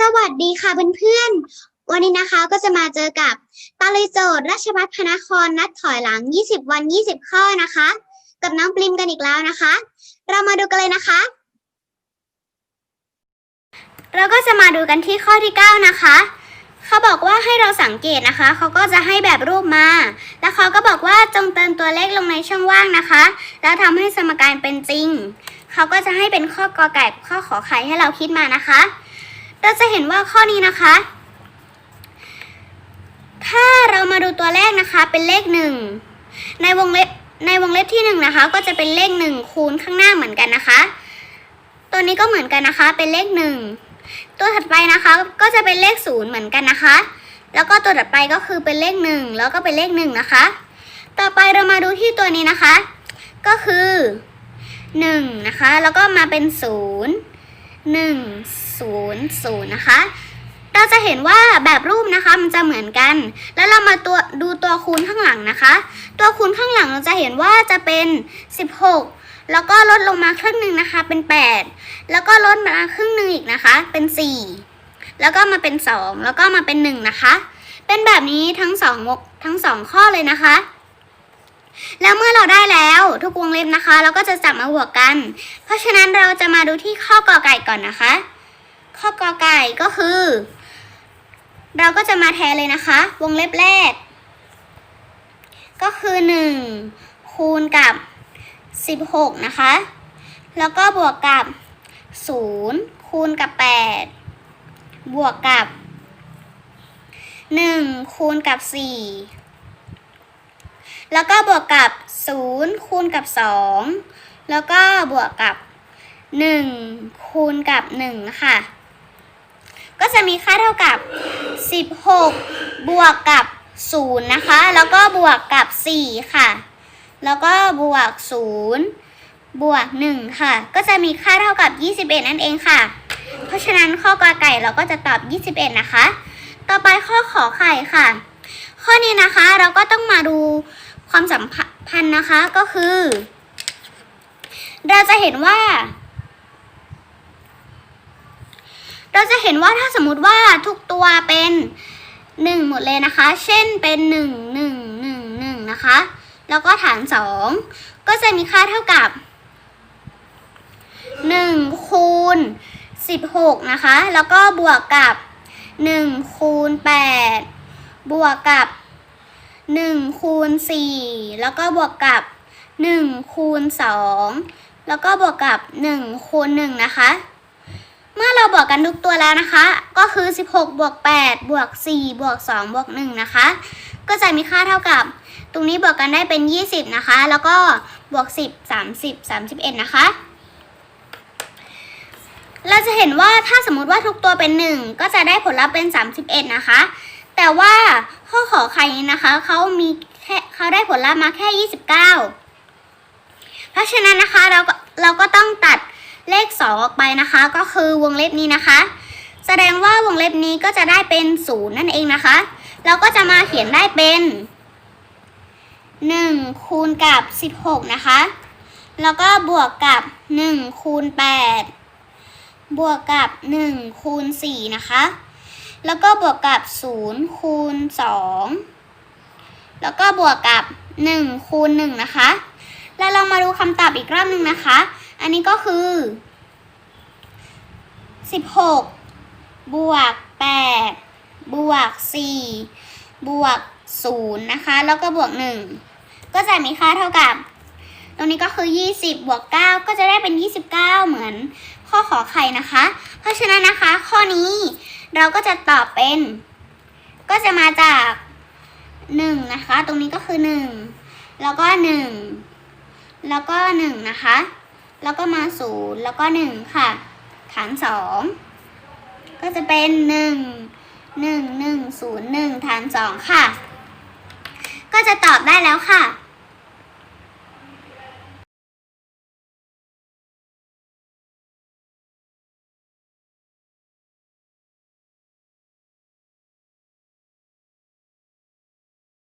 สวัสดีค่ะเพื่อนๆ วันนี้นะคะก็จะมาเจอกับตาลยโจทย์ราชบัตรพนครนัดถอยหลัง 20 วัน 20 ข้อนะคะ กับน้องปริมกันอีกแล้วนะคะ เรามาดูกันเลยนะคะ เราก็จะมาดูกันที่ข้อที่ 9 นะคะเขาบอกว่าให้เราสังเกตนะคะ เขาก็จะให้แบบรูปมา แล้วเขาก็บอกว่าจงเติมตัวเลขลงในช่องว่างนะคะ แล้วทำให้สมการเป็นจริง เขาก็จะให้เป็นข้อกอไก่ข้อขอไข่ให้เราคิดมานะคะ เราจะเห็นว่าข้อนี้นะคะ ถ้าเรามาดูตัวแรกนะคะเป็นเลขหนึ่งในวงเล็บในวงเล็บที่หนึ่งนะคะ ก็จะเป็นเลขหนึ่งคูณข้างหน้าเหมือนกันนะคะ ตัวนี้ก็เหมือนกันนะคะ เป็นเลขหนึ่งตัวถัดไปนะคะก็จะเป็นเลขศูนย์เหมือนกันนะคะ แล้วก็ตัวถัดไปก็คือเป็นเลขหนึ่งแล้วก็เป็นเลขหนึ่งนะคะ ต่อไปเรามาดูที่ตัวนี้นะคะ ก็คือหนึ่งนะคะ แล้วก็มาเป็นศูนย์ หนึ่งศูนย์ศูนย์นะคะ เราจะเห็นว่าแบบรูปนะคะมันจะเหมือนกัน แล้วเรามาตัวดูตัวคูณข้างหลังนะคะ ตัวคูณข้างหลังเราจะเห็นว่าจะเป็น 16 แล้วก็ลดลงมาครึ่งหนึ่งนะคะเป็น 8 แล้วก็ลดมาครึ่งหนึ่งอีกนะคะ เป็น 4 แล้วก็มาเป็น 2 แล้วก็มาเป็น 1 นะคะ เป็นแบบนี้ทั้งสองทั้งสองข้อเลยนะคะ แล้วเมื่อเราได้แล้วทุกวงเล็บนะคะ เราก็จะจับมาบวกกัน เพราะฉะนั้นเราจะมาดูที่ข้อกอไก่ก่อนนะคะ ข้อกอไก่ก็คือ เราก็จะมาแทนเลยนะคะ วงเล็บแรก ก็คือ 1 คูณกับ 16 นะคะ แล้วก็บวกกับ 0 คูณกับ 8 บวกกับ 1 คูณกับ 4 แล้วก็บวกกับ 0 คูณกับ 2 แล้วก็บวกกับ 1 คูณกับ 1 ค่ะ ก็จะมีค่าเท่ากับ 16 บวกกับ 0 นะคะ แล้วก็บวกกับ 4 ค่ะ แล้วก็บวก 0 บวก 1 ค่ะ ก็จะมีค่าเท่ากับ 21 นั่นเองค่ะ เพราะฉะนั้นข้อกอไก่เราก็จะตอบ 21 นะคะ ต่อไปข้อขอไข่ค่ะ ข้อนี้นะคะเราก็ต้องมาดู ความสัมพันธ์นะคะก็คือ เราจะเห็นว่า เราจะเห็นว่าถ้าสมมติว่าทุกตัวเป็นหนึ่งหมดเลยนะคะ เช่นเป็นหนึ่งหนึ่งหนึ่งหนึ่งนะคะ แล้วก็ฐานสองก็จะมีค่าเท่ากับหนึ่งคูณสิบหกนะคะ แล้วก็บวกกับหนึ่งคูณแปดบวกกับ หนึ่งคูณสี่แล้วก็บวกกับหนึ่งคูณสองแล้วก็บวกกับหนึ่งคูณหนึ่งนะคะ เมื่อเราบวกกันทุกตัวแล้วนะคะ ก็คือ 16บวก8บวก4บวก2บวก1นะคะ ก็จะมีค่าเท่ากับ ตรงนี้บวกกันได้เป็น 20 นะคะ แล้วก็บวก 10 30 31 นะคะ เราจะเห็นว่าถ้าสมมติว่าทุกตัวเป็น 1 ก็จะได้ผลลัพธ์เป็น 31 นะคะ แต่ว่าข้อขอไข่นี้นะคะเขามีแค่เขาได้ผลลัพธ์มาแค่ 29 เพราะฉะนั้นนะคะเราก็เราก็ต้องตัดเลข 2 ออกไปนะคะ ก็คือวงเล็บนี้นะคะ แสดงว่าวงเล็บนี้ก็จะได้เป็น 0 นั่นเองนะคะ เราก็จะมาเขียนได้เป็น 1 คูณกับ 16 นะคะ แล้วก็บวกกับ 1 คูณ 8 บวกกับ 1 คูณ 4 นะคะ แล้วก็บวกกับ 0 คูณ 2 แล้วก็บวกกับ 1 คูณ 1 นะคะ แล้วเรามาดูคำตอบอีกรอบหนึ่งนะคะ อันนี้ก็คือ 16 บวก 8 บวก 4 บวก 0 นะคะ แล้วก็บวก 1 ก็จะมีค่าเท่ากับ ตรงนี้ก็คือ 20 บวก 9 ก็จะได้เป็น 29 เหมือนข้อขอไข่นะคะ เพราะฉะนั้นนะคะข้อนี้ เราก็จะตอบเป็น ก็จะมาจาก1นะคะ ตรงนี้ก็คือ1แล้วก็1แล้วก็1นะคะ แล้วก็มาศูนย์แล้วก็หนึ่งค่ะ ฐานสองก็จะเป็นหนึ่งหนึ่งหนึ่งศูนย์หนึ่งฐานสองค่ะ ก็จะตอบได้แล้วค่ะ